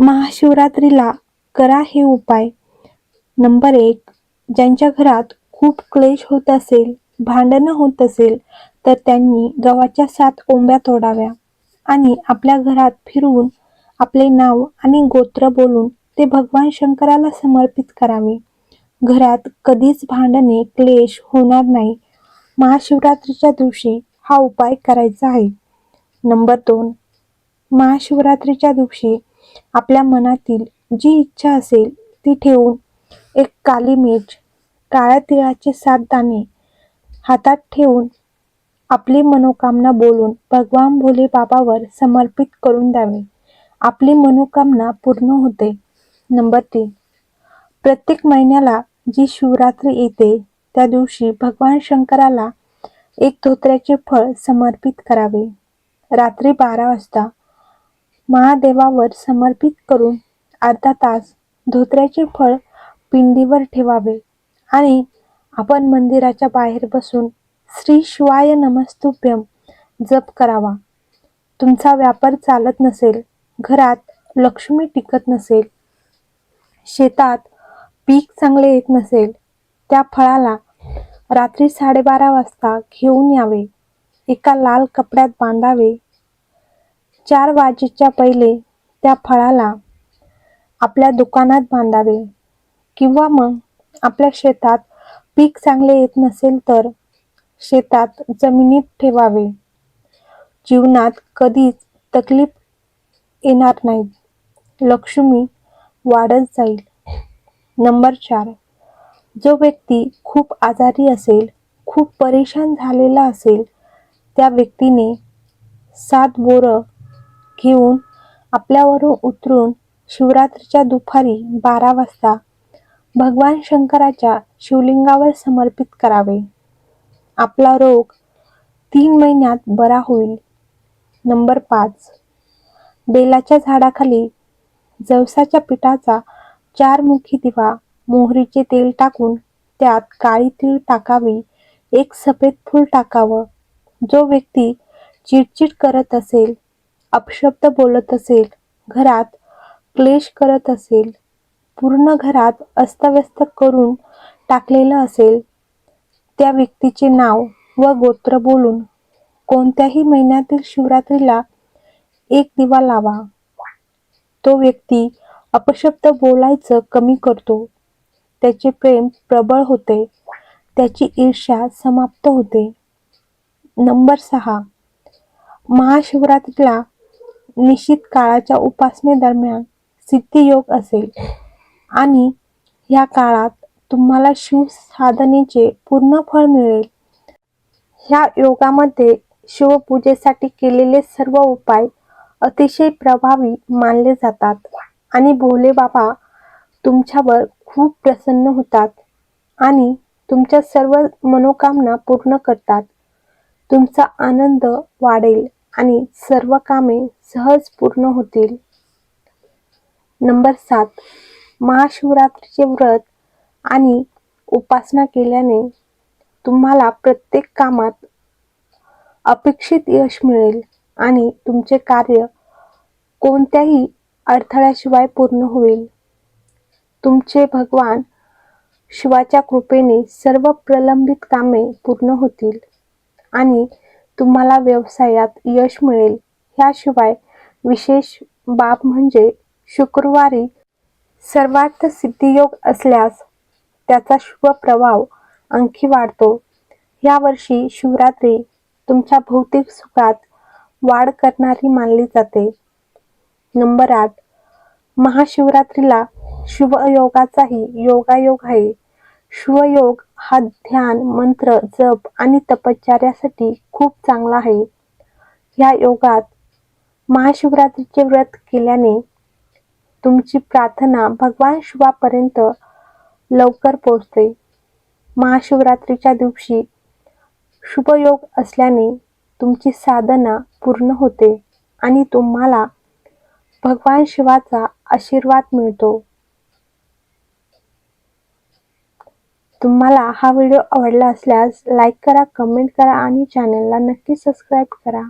महाशिवरात्रीला करा हे उपाय. नंबर एक ज्यांच्या घरात खूप क्लेश होत असेल भांडणं होत असेल तर त्यांनी गव्हाच्या सात ओंब्या तोडाव्या आणि आपल्या घरात फिरवून आपले नाव आणि गोत्र बोलून ते भगवान शंकराला समर्पित करावे. घरात कधीच भांडणे क्लेश होणार नाही. महाशिवरात्रीच्या दिवशी हा उपाय करायचा आहे. नंबर दोन महाशिवरात्रीच्या दिवशी आपल्या मनातील जी इच्छा असेल ती ठेवून एक काली मिर्च काळ्या तिळाचे सात दाणे हातात ठेवून आपली मनोकामना बोलून भगवान भोले बाबावर समर्पित करून द्यावे. आपली मनोकामना पूर्ण होते. नंबर तीन. प्रत्येक महिन्याला जी शिवरात्री येते त्या दिवशी भगवान शंकराला एक धोत्र्याचे फळ समर्पित करावे. रात्री बारा वाजता महादेवावर समर्पित करून अर्धा तास धोत्र्याचे फळ पिंडीवर ठेवावे आणि आपण मंदिराच्या बाहेर बसून श्री शिवाय नमस्तुभ्यम जप करावा. तुमचा व्यापार चालत नसेल घरात लक्ष्मी टिकत नसेल शेतात पीक चांगले येत नसेल त्या फळाला रात्री साडेबारा वाजता घेऊन यावे. एका लाल कपड्यात बांधावे. चार वाजेच्या पहिले त्या फळाला आपल्या दुकानात बांधावे. किंवा मग आपल्या शेतात पीक चांगले येत नसेल तर शेतात जमिनीत ठेवावे. जीवनात कधीच तकलीफ येणार नाही. लक्ष्मी वाढत जाईल. नंबर चार. जो व्यक्ती खूप आजारी असेल खूप परेशान झालेला असेल त्या व्यक्तीने सात बोरं घेऊन आपल्यावरून उतरून शिवरात्रीच्या दुपारी बारा वाजता भगवान शंकराच्या शिवलिंगावर समर्पित करावे. आपला रोग तीन महिन्यात बरा होईल. नंबर पाच. बेलाच्या झाडाखाली जवसाच्या पिठाचा चार मुखी दिवा मोहरीचे तेल टाकून त्यात काळी तीळ टाकावी. एक सफेद फूल टाकावं. जो व्यक्ती चिडचिड करत असेल अपशब्द बोलत असेल घरात क्लेश करत असेल पूर्ण घरात अस्तव्यस्त करून टाकलेलं असेल त्या व्यक्तीचे नाव व गोत्र बोलून कोणत्याही महिन्यातील शिवरात्रीला एक दिवा लावा. तो व्यक्ती अपशब्द बोलायचं कमी करतो. त्याचे प्रेम प्रबळ होते. त्याची ईर्ष्या समाप्त होते. नंबर सहा. महाशिवरात्रीला निश्चित काळाच्या उपासनेदरम्यान सिद्धियोग असेल. आणि ह्या काळात तुम्हाला शिव साधनेचे पूर्ण फळ मिळेल. ह्या योगामध्ये शिवपूजेसाठी केलेले सर्व उपाय अतिशय प्रभावी मानले जातात. आणि भोले बाबा तुमच्यावर खूप प्रसन्न होतात आणि तुमच्या सर्व मनोकामना पूर्ण करतात. तुमचा आनंद वाढेल. आणि सर्व कामे सहज पूर्ण होतील. नंबर सात. महाशिवरात्रीचे व्रत आणि उपासना केल्याने तुम्हाला प्रत्येक कामात अपेक्षित यश मिळेल आणि तुमचे कार्य कोणत्याही अडथळ्याशिवाय पूर्ण होईल. तुमचे भगवान शिवाच्या कृपेने सर्व प्रलंबित कामे पूर्ण होतील आणि तुम्हाला व्यवसायात यश मिळेल. ह्याशिवाय विशेष बाब म्हणजे शुक्रवारी सर्वार्थ सिद्धियोग असल्यास त्याचा शुभ प्रभाव आणखी वाढतो. यावर्षी शिवरात्री तुमच्या भौतिक सुखात वाढ करणारी मानली जाते. नंबर आठ. महाशिवरात्रीला शुभयोगाचाही योगायोग आहे. शुभयोग हा ध्यान मंत्र जप आणि तपश्चर्यासाठी खूप चांगला आहे. ह्या योगात महाशिवरात्रीचे व्रत केल्याने तुमची प्रार्थना भगवान शिवापर्यंत लवकर पोहोचते. महाशिवरात्रीच्या दिवशी शुभयोग असल्याने तुमची साधना पूर्ण होते आणि तुम्हाला भगवान शिवाचा आशीर्वाद मिळतो. तुम्हाला हा व्हिडिओ आवडला असल्यास लाईक करा कमेंट करा आणि चॅनलला नक्की सबस्क्राईब करा.